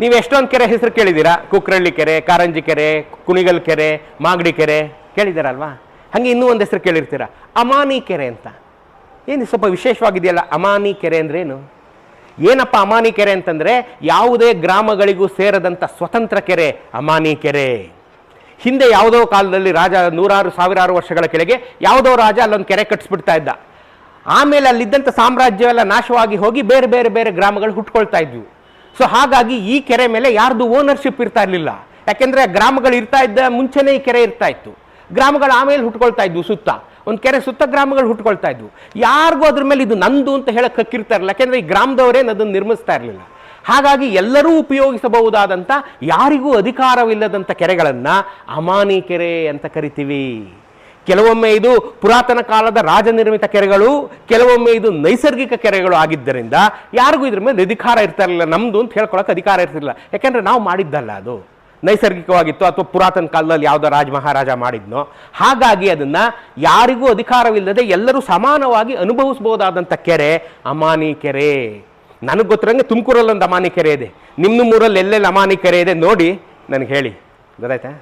ನೀವು ಎಷ್ಟೊಂದು ಕೆರೆ ಹೆಸರು ಕೇಳಿದ್ದೀರಾ ಕುಕ್ರಳ್ಳಿ ಕೆರೆ, ಕಾರಂಜಿ ಕೆರೆ, ಕುಣಿಗಲ್ ಕೆರೆ, ಮಾಗಡಿ ಕೆರೆ ಕೇಳಿದ್ದೀರಲ್ವಾ ಹಾಗೆ ಇನ್ನೂ ಒಂದು ಹೆಸರು ಕೇಳಿರ್ತೀರ? ಅಮಾನಿ ಕೆರೆ ಅಂತ. ಏನು ಸ್ವಲ್ಪ ವಿಶೇಷವಾಗಿದೆಯಲ್ಲ ಅಮಾನಿ ಕೆರೆ ಅಂದ್ರೇನು? ಏನಪ್ಪ ಅಮಾನಿ ಕೆರೆ ಅಂತಂದರೆ ಯಾವುದೇ ಗ್ರಾಮಗಳಿಗೂ ಸೇರದಂಥ ಸ್ವತಂತ್ರ ಕೆರೆ ಅಮಾನಿ ಕೆರೆ. ಹಿಂದೆ ಯಾವುದೋ ಕಾಲದಲ್ಲಿ ರಾಜ ನೂರಾರು, ಸಾವಿರಾರು ವರ್ಷಗಳ ಕೆಳಗೆ ಯಾವುದೋ ರಾಜ ಅಲ್ಲೊಂದು ಕೆರೆ ಕಟ್ಟಿಸ್ಬಿಡ್ತಾ ಇದ್ದ. ಆಮೇಲೆ ಅಲ್ಲಿದ್ದಂಥ ಸಾಮ್ರಾಜ್ಯವೆಲ್ಲ ನಾಶವಾಗಿ ಹೋಗಿ ಬೇರೆ ಬೇರೆ ಬೇರೆ ಗ್ರಾಮಗಳು ಹುಟ್ಕೊಳ್ತಾ ಇದ್ವು. ಸೊ ಹಾಗಾಗಿ ಈ ಕೆರೆ ಮೇಲೆ ಯಾರ್ದು ಓನರ್ಶಿಪ್ ಇರ್ತಾ ಇರಲಿಲ್ಲ. ಯಾಕೆಂದ್ರೆ ಗ್ರಾಮಗಳು ಇರ್ತಾ ಇದ್ದ ಮುಂಚೆನೇ ಈ ಕೆರೆ ಇರ್ತಾ ಇತ್ತು. ಗ್ರಾಮಗಳು ಆಮೇಲೆ ಹುಟ್ಕೊಳ್ತಾ ಇದ್ವು ಸುತ್ತ. ಒಂದು ಕೆರೆ ಸುತ್ತ ಗ್ರಾಮಗಳು ಹುಟ್ಕೊಳ್ತಾ ಇದ್ವು. ಯಾರಿಗೂ ಅದ್ರ ಮೇಲೆ ಇದು ನಂದು ಅಂತ ಹೇಳಕ್ ಹಕ್ಕಿರ್ತಾ ಇರಲಿಲ್ಲ ಯಾಕೆಂದ್ರೆ ಈ ಗ್ರಾಮದವರೇನು ಅದನ್ನು ನಿರ್ಮಿಸ್ತಾ ಇರಲಿಲ್ಲ. ಹಾಗಾಗಿ ಎಲ್ಲರೂ ಉಪಯೋಗಿಸಬಹುದಾದಂಥ ಯಾರಿಗೂ ಅಧಿಕಾರವಿಲ್ಲದಂಥ ಕೆರೆಗಳನ್ನು ಅಮಾನಿ ಕೆರೆ ಅಂತ ಕರಿತೀವಿ. ಕೆಲವೊಮ್ಮೆ ಇದು ಪುರಾತನ ಕಾಲದ ರಾಜನಿರ್ಮಿತ ಕೆರೆಗಳು, ಕೆಲವೊಮ್ಮೆ ಇದು ನೈಸರ್ಗಿಕ ಕೆರೆಗಳು ಆಗಿದ್ದರಿಂದ ಯಾರಿಗೂ ಇದ್ರ ಮೇಲೆ ಅಧಿಕಾರ ಇರ್ತಾ ಇರಲಿಲ್ಲ ನಮ್ದು ಅಂತ ಹೇಳ್ಕೊಳಕ್ಕೆ ಅಧಿಕಾರ ಇರ್ತಿರಲಿಲ್ಲ. ಯಾಕೆಂದ್ರೆ ನಾವು ಮಾಡಿದ್ದಲ್ಲ ಅದು. ನೈಸರ್ಗಿಕವಾಗಿತ್ತು ಅಥವಾ ಪುರಾತನ ಕಾಲದಲ್ಲಿ ಯಾವುದೋ ರಾಜ ಮಹಾರಾಜ ಮಾಡಿದ್ನೋ, ಹಾಗಾಗಿ ಅದನ್ನ ಯಾರಿಗೂ ಅಧಿಕಾರವಿಲ್ಲದೆ ಎಲ್ಲರೂ ಸಮಾನವಾಗಿ ಅನುಭವಿಸ್ಬೋದಾದಂಥ ಕೆರೆ ಅಮಾನಿ ಕೆರೆ. ನನಗೆ ಗೊತ್ತಿರಂಗೆ ತುಮಕೂರಲ್ಲಿ ಒಂದು ಅಮಾನಿ ಕೆರೆ ಇದೆ. ನಿಮ್ಮ ಊರಲ್ಲಿ ಎಲ್ಲೆಲ್ಲಿ ಅಮಾನಿ ಕೆರೆ ಇದೆ ನೋಡಿ, ನನಗೆ ಹೇಳಿ. ಗೊತ್ತಾಯ್ತಾ?